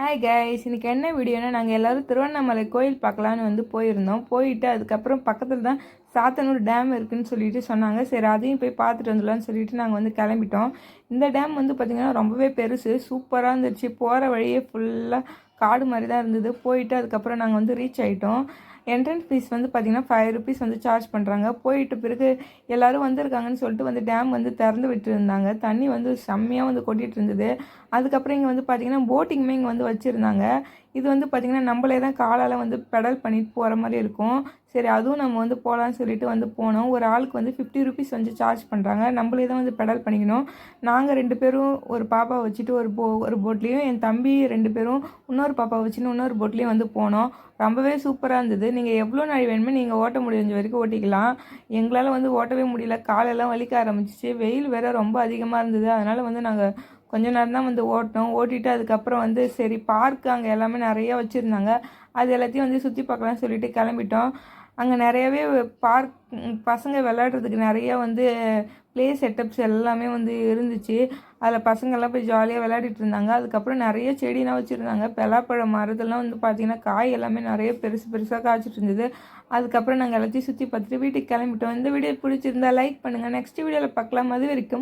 Hi guys இன்றைக்கி என்ன வீடியோனா நாங்கள் எல்லோரும் திருவண்ணாமலை கோயில் பார்க்கலான்னு வந்து போயிருந்தோம். போயிட்டு அதுக்கப்புறம் பக்கத்தில் தான் சாத்தனூர் டேம் இருக்குதுன்னு சொல்லிட்டு சொன்னாங்க. சரி அதையும் போய் பார்த்துட்டு வந்துடலாம்னு சொல்லிட்டு நாங்கள் வந்து கிளம்பிட்டோம். இந்த டேம் வந்து பார்த்திங்கன்னா ரொம்பவே பெருசு சூப்பராக இருந்துச்சு. போகிற வழியே ஃபுல்லாக காடு மாதிரி தான் இருந்தது. போயிட்டு அதுக்கப்புறம் நாங்கள் வந்து ரீச் ஆகிட்டோம் என்ட்ரன்ஸ் ஃபீஸ் வந்து பார்த்திங்கன்னா ஃபைவ் ருபீஸ் வந்து சார்ஜ் பண்ணுறாங்க போயிட்டு பிறகு எல்லோரும் வந்திருக்காங்கன்னு சொல்லிட்டு வந்து டேம் வந்து திறந்து விட்டுருந்தாங்க. தண்ணி வந்து செம்மையாக வந்து கொட்டிகிட்டு இருந்தது. அதுக்கப்புறம் இங்கே வந்து பார்த்திங்கன்னா போட்டிங்குமே இங்கே வந்து வச்சுருந்தாங்க. இது வந்து பார்த்திங்கன்னா நம்மளே தான் காலால் வந்து பெடல் பண்ணிட்டு போகிற மாதிரி இருக்கும். சரி அதுவும் நம்ம வந்து போகலான்னு சொல்லிட்டு வந்து போனோம். ஒரு ஆளுக்கு வந்து ஃபிஃப்டி ருபீஸ் வந்து சார்ஜ் பண்ணுறாங்க நம்மளே தான் வந்து பெடல் பண்ணிக்கணும். நாங்கள் ரெண்டு பேரும் ஒரு பாப்பா வச்சுட்டு ஒரு போ ஒரு போட்லேயும் என் தம்பி ரெண்டு பேரும் இன்னொரு பாப்பா வச்சுட்டு இன்னொரு போட்லேயும் வந்து போனோம். ரொம்பவே சூப்பராக இருந்தது. நீங்கள் எவ்வளோ நாள் வேணுமோ நீங்கள் ஓட்ட முடிஞ்ச வரைக்கும் ஓட்டிக்கலாம். எங்களால் வந்து ஓட்டவே முடியல. காலெல்லாம் வலிக்க ஆரம்பிச்சிச்சு. வெயில் வேறு ரொம்ப அதிகமாக இருந்தது. அதனால் வந்து நாங்கள் கொஞ்ச நேரம் தான் வந்து ஓட்டினோம் ஓட்டிட்டு அதுக்கப்புறம் வந்து சரி பார்க் அங்கே எல்லாமே நிறைய வச்சுருந்தாங்க. அது எல்லாத்தையும் வந்து சுற்றி பார்க்கலாம்னு சொல்லிட்டு கிளம்பிட்டோம். அங்கே நிறையவே பார்க் பசங்க விளையாடுறதுக்கு நிறைய வந்து ப்ளே செட்டப்ஸ் எல்லாமே வந்து இருந்துச்சு. அதில் பசங்கள்லாம் போய் ஜாலியாக விளையாடிட்டு இருந்தாங்க. அதுக்கப்புறம் நிறைய செடிலாம் வச்சுருந்தாங்க. பலாப்பழம் மரத்தெல்லாம் வந்து பார்த்திங்கன்னா காய் எல்லாமே நிறைய பெருசு பெருசாக காய்ச்சிட்டு இருந்தது. அதுக்கப்புறம் நாங்கள் எல்லாத்தையும் சுற்றி பார்த்துட்டு வீட்டுக்கு கிளம்பிட்டோம். இந்த வீடியோ பிடிச்சிருந்தா லைக் பண்ணுங்கள் நெக்ஸ்ட் வீடியோவில் பார்க்கலாம். அது வரைக்கும்